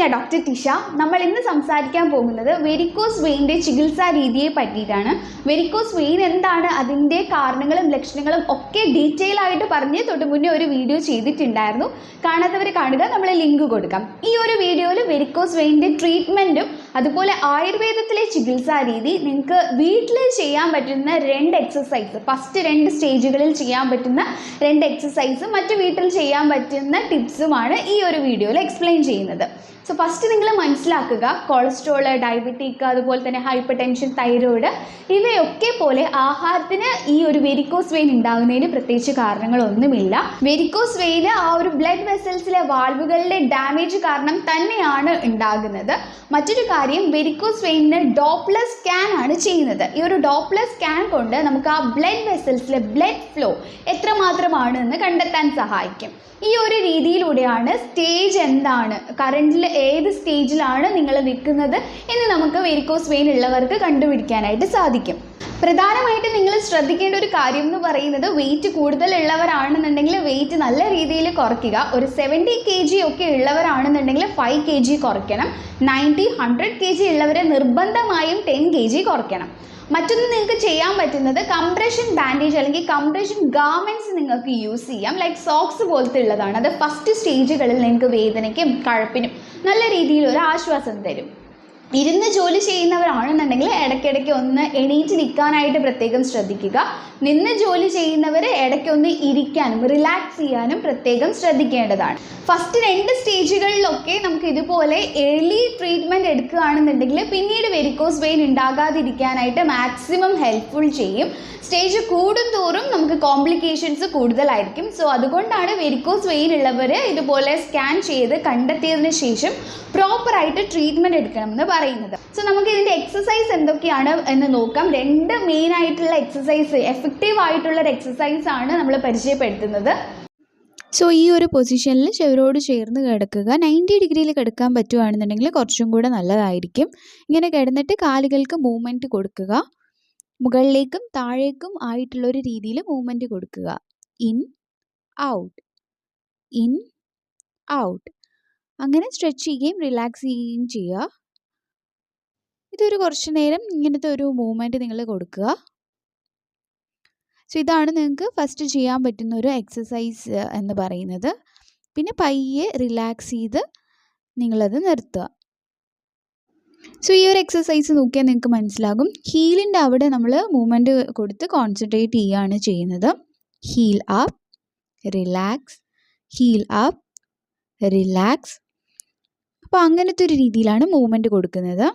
ഞാൻ ഡോക്ടർ ടിഷ നമ്മൾ ഇന്ന് സംസാരിക്കാൻ പോകുന്നത് വെരിക്കോസ് വെയിന്റെ ചികിത്സാ രീതിയെ പറ്റിയിട്ടാണ്. വെരിക്കോസ് വെയിൻ എന്താണ് അതിന്റെ കാരണങ്ങളും ലക്ഷണങ്ങളും ഒക്കെ ഡീറ്റെയിൽ ആയിട്ട് പറഞ്ഞ് തൊട്ട് മുന്നേ ഒരു വീഡിയോ ചെയ്തിട്ടുണ്ടായിരുന്നു. കാണാത്തവർ കാണുക നമ്മൾ ലിങ്ക് കൊടുക്കാം. ഈ ഒരു വീഡിയോയിൽ വെരിക്കോസ് വെയിന്റെ ട്രീറ്റ്മെന്റും അതുപോലെ ആയുർവേദത്തിലെ ചികിത്സാ രീതി നിങ്ങൾക്ക് വീട്ടിൽ ചെയ്യാൻ പറ്റുന്ന രണ്ട് എക്സസൈസ് ഫസ്റ്റ് രണ്ട് സ്റ്റേജുകളിൽ ചെയ്യാൻ പറ്റുന്ന രണ്ട് എക്സസൈസും മറ്റു വീട്ടിൽ ചെയ്യാൻ പറ്റുന്ന ടിപ്സുമാണ് ഈ ഒരു വീഡിയോയിൽ എക്സ്പ്ലെയിൻ ചെയ്യുന്നത്. സോ ഫസ്റ്റ് നിങ്ങൾ മനസ്സിലാക്കുക കൊളസ്ട്രോൾ ഡയബറ്റിക് അതുപോലെ തന്നെ ഹൈപ്പർ ടെൻഷൻ തൈറോയിഡ് ഇവയൊക്കെ പോലെ ആഹാരത്തിന് ഈ ഒരു വെരിക്കോസ് വെയിൻ ഉണ്ടാകുന്നതിന് പ്രത്യേകിച്ച് കാരണങ്ങളൊന്നുമില്ല. വെരിക്കോസ് വെയിൻ ആ ഒരു ബ്ലഡ് വെസൽസിലെ വാൾവുകളുടെ ഡാമേജ് കാരണം തന്നെയാണ് ഉണ്ടാകുന്നത്. മറ്റൊരു കാര്യം വെരിക്കോസ് വെയിനിന് ഡോപ്ലർ സ്കാൻ ആണ് ചെയ്യുന്നത്. ഈ ഒരു ഡോപ്ലർ സ്കാൻ കൊണ്ട് നമുക്ക് ആ ബ്ലഡ് വെസൽസിലെ ബ്ലഡ് ഫ്ലോ എത്രമാത്രമാണ് എന്ന് കണ്ടെത്താൻ സഹായിക്കും. ഈ ഒരു രീതിയിലൂടെയാണ് സ്റ്റേജ് എന്താണ് കറണ്ടിൽ ഏത് സ്റ്റേജിലാണ് നിങ്ങൾ നിൽക്കുന്നത് എന്ന് നമുക്ക് വെരിക്കോസ് വെയിൻ ഉള്ളവർക്ക് കണ്ടുപിടിക്കാനായിട്ട് സാധിക്കും. പ്രധാനമായിട്ട് നിങ്ങൾ ശ്രദ്ധിക്കേണ്ട ഒരു കാര്യം എന്ന് പറയുന്നത് വെയിറ്റ് കൂടുതലുള്ളവരാണെന്നുണ്ടെങ്കിൽ വെയിറ്റ് നല്ല രീതിയിൽ കുറയ്ക്കുക. ഒരു സെവന്റി കെ ജി ഒക്കെ ഉള്ളവരാണെന്നുണ്ടെങ്കിൽ ഫൈവ് കെ ജി കുറയ്ക്കണം. നയന്റി ഹൺഡ്രഡ് കെ ജി ഉള്ളവരെ നിർബന്ധമായും ടെൻ കെ ജി കുറയ്ക്കണം. മറ്റൊന്ന് നിങ്ങൾക്ക് ചെയ്യാൻ പറ്റുന്നത് കംപ്രഷൻ ബാൻഡേജ് അല്ലെങ്കിൽ കംപ്രഷൻ ഗാർമെന്റ്സ് നിങ്ങൾക്ക് യൂസ് ചെയ്യാം. ലൈക്ക് സോക്സ് പോലത്തെ ഉള്ളതാണ്. അത് ഫസ്റ്റ് സ്റ്റേജുകളിൽ നിങ്ങൾക്ക് വേദനയ്ക്കും കഴപ്പിനും നല്ല രീതിയിൽ ഒരു ആശ്വാസം തരും. ഇരുന്ന് ജോലി ചെയ്യുന്നവരാണെന്നുണ്ടെങ്കിൽ ഇടയ്ക്കിടയ്ക്ക് ഒന്ന് എണീറ്റ് നിൽക്കാനായിട്ട് പ്രത്യേകം ശ്രദ്ധിക്കുക. നിന്ന് ജോലി ചെയ്യുന്നവർ ഇടയ്ക്കൊന്ന് ഇരിക്കാനും റിലാക്സ് ചെയ്യാനും പ്രത്യേകം ശ്രദ്ധിക്കേണ്ടതാണ്. ഫസ്റ്റ് രണ്ട് സ്റ്റേജുകളിലൊക്കെ നമുക്ക് ഇതുപോലെ ഏർലി ട്രീറ്റ്മെന്റ് എടുക്കുകയാണെന്നുണ്ടെങ്കിൽ പിന്നീട് വെരിക്കോസ് വെയിൻ ഉണ്ടാകാതിരിക്കാനായിട്ട് മാക്സിമം ഹെൽപ്ഫുൾ ചെയ്യും. സ്റ്റേജ് കൂടും തോറും നമുക്ക് കോംപ്ലിക്കേഷൻസ് കൂടുതലായിരിക്കും. സോ അതുകൊണ്ടാണ് വെരിക്കോസ് വെയിൻ ഉള്ളവർ ഇതുപോലെ സ്കാൻ ചെയ്ത് കണ്ടെത്തിയതിന് ശേഷം പ്രോപ്പറായിട്ട് ട്രീറ്റ്മെന്റ് എടുക്കണമെന്ന് പറയുന്നത്. സോ നമുക്ക് ഇതിന്റെ എക്സസൈസ് എന്തൊക്കെയാണ് എന്ന് നോക്കാം. രണ്ട് മെയിൻ ആയിട്ടുള്ള എക്സസൈസ് എഫക്റ്റീവ് ആയിട്ടുള്ള ഒരു എക്സസൈസ് ആണ് നമ്മൾ പരിചയപ്പെടുത്തുന്നത്. സോ ഈ ഒരു പൊസിഷനിൽ ചെവരോട് ചേർന്ന് കിടക്കുക. നയന്റി ഡിഗ്രിയിൽ കിടക്കാൻ പറ്റുവാണെന്നുണ്ടെങ്കിൽ കുറച്ചും കൂടെ നല്ലതായിരിക്കും. ഇങ്ങനെ കിടന്നിട്ട് കാലുകൾക്ക് മൂവ്മെന്റ് കൊടുക്കുക. മുകളിലേക്കും താഴേക്കും ആയിട്ടുള്ളൊരു രീതിയിൽ മൂവ്മെന്റ് കൊടുക്കുക. ഇൻ ഔട്ട് ഇൻ ഔട്ട് അങ്ങനെ സ്ട്രെച്ച് ചെയ്യുകയും റിലാക്സ് ചെയ്യുകയും ചെയ്യുക. ഇതൊരു കുറച്ച് നേരം ഇങ്ങനത്തെ ഒരു മൂവ്മെന്റ് നിങ്ങൾ കൊടുക്കുക. സോ ഇതാണ് നിങ്ങൾക്ക് ഫസ്റ്റ് ചെയ്യാൻ പറ്റുന്ന ഒരു എക്സസൈസ് എന്ന് പറയുന്നത്. പിന്നെ പയ്യെ റിലാക്സ് ചെയ്ത് നിങ്ങളത് നിർത്തുക. സോ ഈ ഒരു എക്സസൈസ് നോക്കിയാൽ നിങ്ങൾക്ക് മനസ്സിലാകും. ഹീലിന്റെ അവിടെ നമ്മൾ മൂവ്മെന്റ് കൊടുത്ത് കോൺസെൻട്രേറ്റ് ചെയ്യുകയാണ് ചെയ്യുന്നത്. Heel up relax heel up relax അപ്പോൾ അങ്ങനത്തെ ഒരു രീതിയിലാണ് മൂവ്മെന്റ് കൊടുക്കുന്നത്.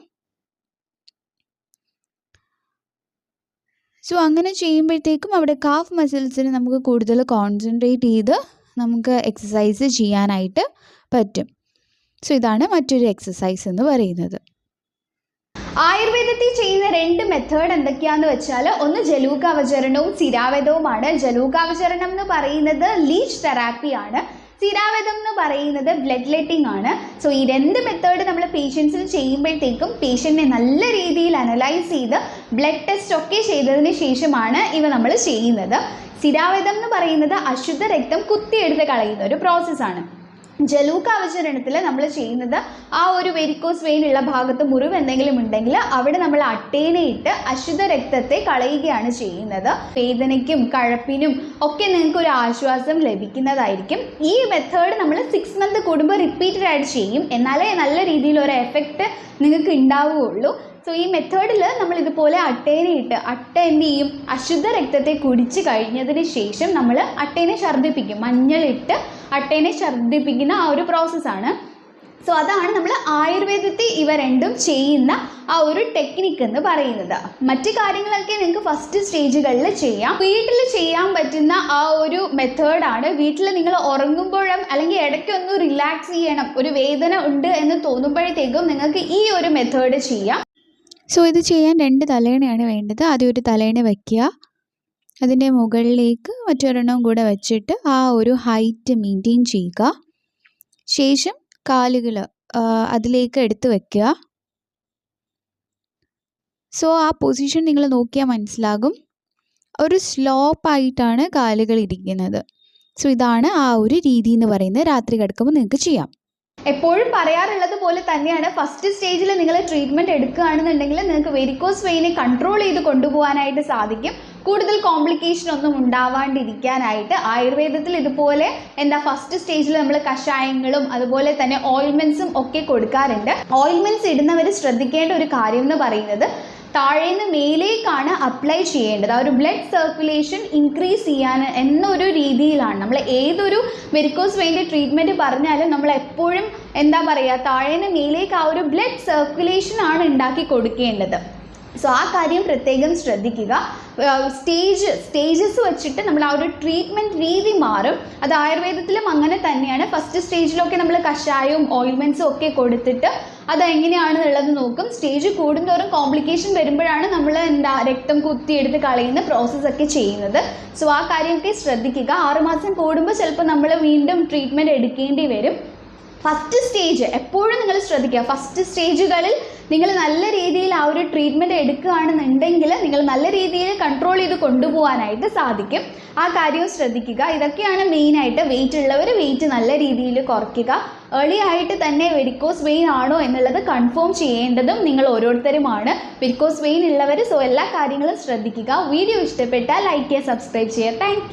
സോ അങ്ങനെ ചെയ്യുമ്പോഴത്തേക്കും അവിടെ കാഫ് മസിൽസിന് നമുക്ക് കൂടുതൽ കോൺസെൻട്രേറ്റ് ചെയ്ത് നമുക്ക് എക്സസൈസ് ചെയ്യാനായിട്ട് പറ്റും. സോ ഇതാണ് മറ്റൊരു എക്സസൈസ് എന്ന് പറയുന്നത്. ആയുർവേദത്തിൽ ചെയ്യുന്ന രണ്ട് മെത്തേഡ് എന്തൊക്കെയാന്ന് വെച്ചാൽ ഒന്ന് ജലൂക്കാവചരണവും സ്ഥിരാവേദവുമാണ് ജലൂക്കാവചരണം എന്ന് പറയുന്നത് ലീച്ച് തെറാപ്പിയാണ് സ്ഥിരാവേദം എന്ന് പറയുന്നത് ബ്ലഡ് ലെറ്റിംഗ് ആണ്. സോ ഈ രണ്ട് മെത്തേഡ് നമ്മൾ പേഷ്യൻസിന് ചെയ്യുമ്പോഴത്തേക്കും പേഷ്യന്റിനെ നല്ല രീതിയിൽ അനലൈസ് ചെയ്ത് ബ്ലഡ് ടെസ്റ്റ് ഒക്കെ ചെയ്തതിന് ശേഷമാണ് ഇവ നമ്മൾ ചെയ്യുന്നത്. സ്ഥിരാവേദം എന്ന് പറയുന്നത് അശുദ്ധ രക്തം കുത്തിയെടുത്ത് കളയുന്ന ഒരു പ്രോസസ്സാണ് ജലൂക്ക അവചരണത്തിൽ നമ്മൾ ചെയ്യുന്നത് ആ ഒരു വെരിക്കോസ് വെയിൻ ഉള്ള ഭാഗത്ത് മുറിവ് എന്തെങ്കിലും ഉണ്ടെങ്കിൽ അവിടെ നമ്മൾ അട്ടേനയിട്ട് അശുദ്ധ രക്തത്തെ കളയുകയാണ് ചെയ്യുന്നത്. വേദനയ്ക്കും കഴപ്പിനും ഒക്കെ നിങ്ങൾക്ക് ഒരു ആശ്വാസം ലഭിക്കുന്നതായിരിക്കും. ഈ മെത്തേഡ് നമ്മൾ സിക്സ് മന്ത് കൂടുമ്പോൾ റിപ്പീറ്റഡ് ആയിട്ട് ചെയ്യും. എന്നാലേ നല്ല രീതിയിൽ ഒരു എഫക്റ്റ് നിങ്ങൾക്ക് ഉണ്ടാവുകയുള്ളൂ. സോ ഈ മെത്തേഡിൽ നമ്മൾ ഇതുപോലെ അട്ടേനെ ഇട്ട് അട്ട എന്ത് ചെയ്യും? അശുദ്ധ രക്തത്തെ കുടിച്ച് കഴിഞ്ഞതിന് ശേഷം നമ്മൾ അട്ടേനെ ഛർദ്ദിപ്പിക്കും. മഞ്ഞളിട്ട് അട്ടേനെ ഛർദ്ദിപ്പിക്കുന്ന ആ ഒരു പ്രോസസ്സാണ് സോ അതാണ് നമ്മൾ ആയുർവേദത്തിൽ ഇവ രണ്ടും ചെയ്യുന്ന ആ ഒരു ടെക്നിക്ക് എന്ന് പറയുന്നത്. മറ്റ് കാര്യങ്ങളൊക്കെ നിങ്ങൾക്ക് ഫസ്റ്റ് സ്റ്റേജുകളിൽ ചെയ്യാം. വീട്ടിൽ ചെയ്യാൻ പറ്റുന്ന ആ ഒരു മെത്തേഡാണ് വീട്ടിൽ നിങ്ങൾ ഉറങ്ങുമ്പോഴും അല്ലെങ്കിൽ ഇടയ്ക്കൊന്ന് റിലാക്സ് ചെയ്യണം. ഒരു വേദന ഉണ്ട് എന്ന് തോന്നുമ്പോഴത്തേക്കും നിങ്ങൾക്ക് ഈ ഒരു മെത്തേഡ് ചെയ്യാം. സോ ഇത് ചെയ്യാൻ രണ്ട് തലേണയാണ് വേണ്ടത്. ആദ്യം ഒരു തലേണ വയ്ക്കുക അതിന്റെ മുകളിലേക്ക് മറ്റൊരെണ്ണം കൂടെ വെച്ചിട്ട് ആ ഒരു ഹൈറ്റ് മെയിന്റെയിൻ ചെയ്യുക. ശേഷം കാലുകൾ അതിലേക്ക് എടുത്തു വയ്ക്കുക സോ ആ പൊസിഷൻ നിങ്ങൾ നോക്കിയാൽ മനസ്സിലാകും. ഒരു സ്ലോപ്പായിട്ടാണ് കാലുകൾ ഇരിക്കുന്നത്. സോ ഇതാണ് ആ ഒരു രീതി എന്ന് പറയുന്നത്. രാത്രി കിടക്കുമ്പോൾ നിങ്ങൾക്ക് ചെയ്യാം. എപ്പോഴും പറയാറുള്ളത് പോലെ തന്നെയാണ്. ഫസ്റ്റ് സ്റ്റേജിൽ നിങ്ങൾ ട്രീറ്റ്മെന്റ് എടുക്കുകയാണെന്നുണ്ടെങ്കിൽ നിങ്ങൾക്ക് വെരിക്കോസ് വെയിനെ കൺട്രോൾ ചെയ്ത് കൊണ്ടുപോകാനായിട്ട് സാധിക്കും. കൂടുതൽ കോംപ്ലിക്കേഷൻ ഒന്നും ഉണ്ടാവാണ്ടിരിക്കാനായിട്ട് ആയുർവേദത്തിൽ ഇതുപോലെ എന്താ ഫസ്റ്റ് സ്റ്റേജിൽ നമ്മൾ കഷായങ്ങളും അതുപോലെ തന്നെ ഓയിൽമെൻസും ഒക്കെ കൊടുക്കാറുണ്ട്. ഓയിൽമെൻസ് ഇടുന്നവർ ശ്രദ്ധിക്കേണ്ട ഒരു കാര്യം എന്ന് പറയുന്നത് താഴേന്ന് മേലേക്കാണ് അപ്ലൈ ചെയ്യേണ്ടത്. ആ ഒരു ബ്ലഡ് സർക്കുലേഷൻ ഇൻക്രീസ് ചെയ്യാൻ എന്നൊരു രീതിയിലാണ്. നമ്മൾ ഏതൊരു വെരിക്കോസ് വെയിന്റെ ട്രീറ്റ്മെന്റ് പറഞ്ഞാലും നമ്മൾ എപ്പോഴും എന്താ പറയുക താഴേന്ന് മേലേക്ക് ആ ഒരു ബ്ലഡ് സർക്കുലേഷൻ ആണ് ഉണ്ടാക്കി കൊടുക്കേണ്ടത്. സോ ആ കാര്യം പ്രത്യേകം ശ്രദ്ധിക്കുക. സ്റ്റേജ് സ്റ്റേജസ് വെച്ചിട്ട് നമ്മൾ ആ ഒരു ട്രീറ്റ്മെന്റ് രീതി മാറും. അത് ആയുർവേദത്തിലും അങ്ങനെ തന്നെയാണ്. ഫസ്റ്റ് സ്റ്റേജിലൊക്കെ നമ്മൾ കഷായവും ഓയിൽമെന്റ്സും ഒക്കെ കൊടുത്തിട്ട് അത് എങ്ങനെയാണെന്നുള്ളത് നോക്കും. സ്റ്റേജ് കൂടുന്തോറും കോംപ്ലിക്കേഷൻ വരുമ്പോഴാണ് നമ്മൾ എന്താ രക്തം കുത്തിയെടുത്ത് കളയുന്ന പ്രോസസ്സൊക്കെ ചെയ്യുന്നത്. സോ ആ കാര്യമൊക്കെ ശ്രദ്ധിക്കുക. ആറുമാസം കൂടുമ്പോൾ ചിലപ്പോൾ നമ്മൾ വീണ്ടും ട്രീറ്റ്മെന്റ് എടുക്കേണ്ടി വരും. ഫസ്റ്റ് സ്റ്റേജ് എപ്പോഴും നിങ്ങൾ ശ്രദ്ധിക്കുക. ഫസ്റ്റ് സ്റ്റേജുകളിൽ നിങ്ങൾ നല്ല രീതിയിൽ ആ ഒരു ട്രീറ്റ്മെന്റ് എടുക്കുകയാണെന്നുണ്ടെങ്കിൽ നിങ്ങൾ നല്ല രീതിയിൽ കൺട്രോൾ ചെയ്ത് കൊണ്ടുപോകാനായിട്ട് സാധിക്കും. ആ കാര്യവും ശ്രദ്ധിക്കുക. ഇതൊക്കെയാണ് മെയിനായിട്ട് വെയിറ്റ് ഉള്ളവർ വെയിറ്റ് നല്ല രീതിയിൽ കുറയ്ക്കുക. ഏർലി ആയിട്ട് തന്നെ വെരിക്കോസ് വെയിൻ ആണോ എന്നുള്ളത് കൺഫേം ചെയ്യേണ്ടതും നിങ്ങൾ ഓരോരുത്തരുമാണ്. വെരിക്കോസ് വെയിൻ ഉള്ളവർ സോ എല്ലാ കാര്യങ്ങളും ശ്രദ്ധിക്കുക. വീഡിയോ ഇഷ്ടപ്പെട്ടാൽ ലൈക്ക് ചെയ്യുക. സബ്സ്ക്രൈബ് ചെയ്യുക താങ്ക്